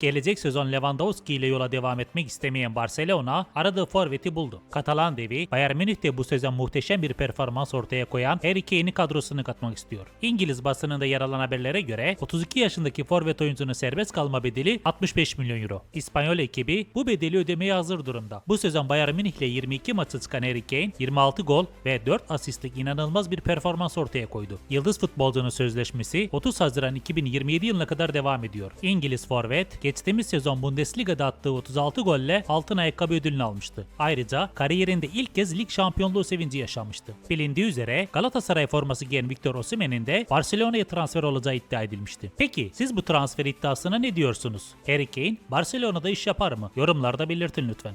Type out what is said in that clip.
Gelecek sezon Lewandowski ile yola devam etmek istemeyen Barcelona aradığı forveti buldu. Katalan devi Bayern Münih'te bu sezon muhteşem bir performans ortaya koyan Harry Kane'i kadrosuna katmak istiyor. İngiliz basınında yer alan haberlere göre 32 yaşındaki forvet oyuncunun serbest kalma bedeli 65 milyon euro. İspanyol ekibi bu bedeli ödemeye hazır durumda. Bu sezon Bayern Münih ile 22 maçı çıkan Harry Kane 26 gol ve 4 asistlik inanılmaz bir performans ortaya koydu. Yıldız futbolcunun sözleşmesi 30 Haziran 2027 yılına kadar devam ediyor. İngiliz forvet geçtiğimiz sezon Bundesliga'da attığı 36 golle altın ayakkabı ödülünü almıştı. Ayrıca kariyerinde ilk kez lig şampiyonluğu sevinci yaşamıştı. Bilindiği üzere Galatasaray forması giyen Victor Osimhen'in de Barcelona'ya transfer olacağı iddia edilmişti. Peki siz bu transfer iddiasına ne diyorsunuz? Harry Kane Barcelona'da iş yapar mı? Yorumlarda belirtin lütfen.